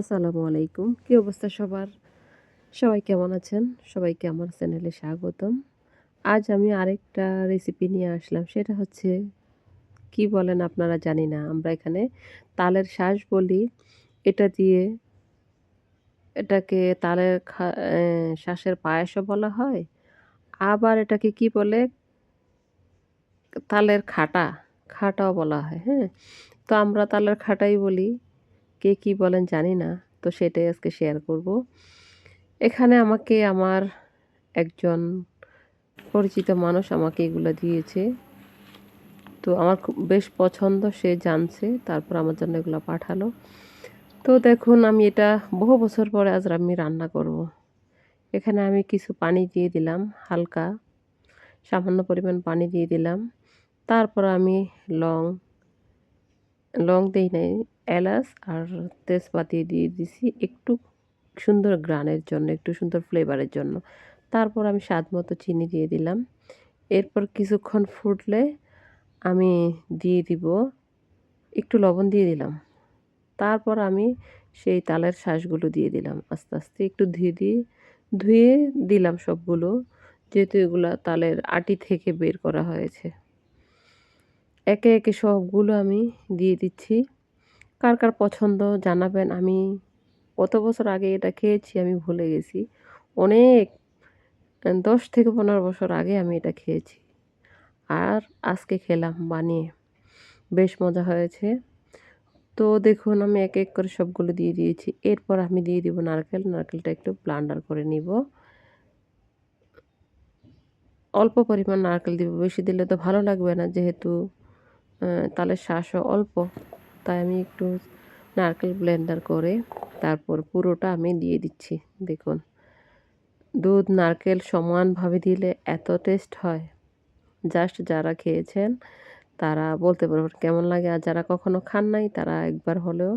আসসালামু আলাইকুম। কি অবস্থা সবার? সবাই কেমন আছেন? সবাইকে আমার চ্যানেলে স্বাগতম। আজ আমি আরেকটা রেসিপি নিয়ে আসলাম। সেটা হচ্ছে, কি বলেন আপনারা জানি না। আমরা এখানে তালের শ্বাস বলি। এটা দিয়ে এটাকে তালের শ্বাসের পায়েসও বলা হয়। আবার এটাকে কি বলে? তালের খাটা। খাটাও বলা হয় হ্যাঁ? তো আমরা তালের খাটাই বলি। কে কি বলেন জানি না, তো সেটাই আজকে শেয়ার করব। এখানে আমাকে আমার একজন পরিচিত মানুষ আমাকে এগুলো দিয়েছে। তো আমার বেশ পছন্দ, সে জানছে, তারপর আমার জন্য এগুলো পাঠালো। তো দেখুন, আমি এটা বহু বছর পরে আজ আমি রান্না করব। এখানে আমি কিছু পানি দিয়ে দিলাম, হালকা, সামান্য পরিমাণ পানি দিয়ে দিলাম। তারপর আমি লং লং দিই নাই, এলাচ আর তেজপাতি দিয়ে দিছি একটু সুন্দর গ্রানের জন্য, একটু সুন্দর ফ্লেভারের জন্য। তারপর আমি স্বাদ মতো চিনি দিয়ে দিলাম। এরপর কিছুক্ষণ ফুটলে আমি দিয়ে দিব, একটু লবণ দিয়ে দিলাম। তারপর আমি সেই তালের শ্বাসগুলো দিয়ে দিলাম আস্তে আস্তে, একটু ধুয়ে দিয়ে, ধুয়ে দিলাম সবগুলো, যেহেতু এগুলো তালের আটি থেকে বের করা হয়েছে। একে একে সবগুলো আমি দিয়ে দিচ্ছি। কার কার পছন্দ জানাবেন, আমি কত বছর আগে এটা খেয়েছি, আমি ভুলে গেছি। অনেক, দশ থেকে পনেরো বছর আগে আমি এটা খেয়েছি। আর আজকে খেলাম বানিয়ে, বেশ মজা হয়েছে। তো দেখুন, আমি এক এক করে সবগুলো দিয়ে দিয়েছি। এরপর আমি দিয়ে দিব নারকেল, নারকেলটা একটু ব্লান্ডার করে নিব। অল্প পরিমাণ নারকেল দিব, বেশি দিলে তো ভালো লাগবে না, যেহেতু তাহলে শ্বাসও অল্প। তাই আমি একটু নারকেল ব্লেন্ডার করে তারপর পুরোটা আমি দিয়ে দিচ্ছি, দেখুন। দুধ, নারকেল সমানভাবে দিলে এত টেস্ট হয়। জাস্ট যারা খেয়েছেন, তারা বলতে পারবেন কেমন লাগে। আর যারা কখনো খান নাই, তারা একবার হলেও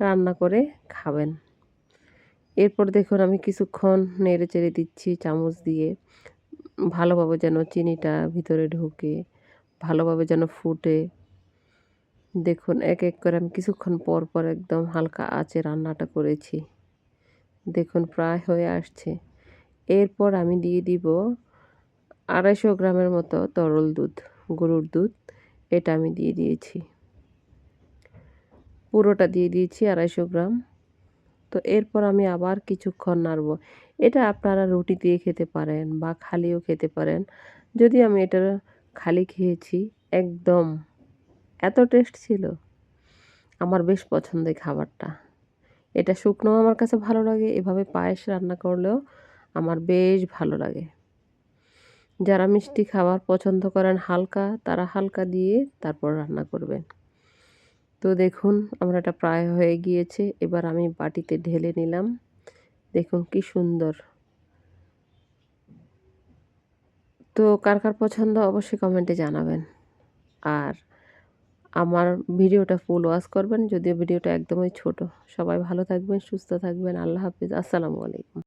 রান্না করে খাবেন। এরপর দেখুন, আমি কিছুক্ষণ নেড়ে চেড়ে দিচ্ছি চামচ দিয়ে। ভালোভাবে যেন চিনিটা ভিতরে ঢুকে, ভালোভাবে যেন ফুটে। দেখুন, এক এক করে আমি কিছুক্ষণ পর পর একদম হালকা আঁচে রান্নাটা করেছি। দেখুন, প্রায় হয়ে আসছে। এরপর আমি দিয়ে দিব আড়াইশো গ্রামের মতো তরল দুধ, গরুর দুধ। এটা আমি দিয়ে দিয়েছি। পুরোটা দিয়ে দিয়েছি আড়াইশো গ্রাম। তো এরপর আমি আবার কিছুক্ষণ নাড়ব। এটা আপনারা রুটি দিয়ে খেতে পারেন বা খালিও খেতে পারেন। যদি আমি এটা খালি খেয়েছি, একদম এত টেস্ট ছিল। আমার বেশ পছন্দ এই খাবারটা। এটা শুকনো আমার কাছে ভালো লাগে, এভাবে পায়েস রান্না করলেও আমার বেশ ভালো লাগে। যারা মিষ্টি খাবার পছন্দ করেন হালকা, তারা হালকা দিয়ে তারপর রান্না করবেন। তো দেখুন, আমার এটা প্রায় হয়ে গিয়েছে। এবার আমি বাটিতে ঢেলে নিলাম। দেখুন কি সুন্দর। তো কার কার পছন্দ, অবশ্যই কমেন্টে জানাবেন। আর আমার ভিডিওটা ফুল ওয়াশ করবেন। যদিও ভিডিওটা একদমই ছোট। সবাই ভালো থাকবেন, সুস্থ থাকবেন। আল্লাহ হাফিজ। আসসালামু আলাইকুম।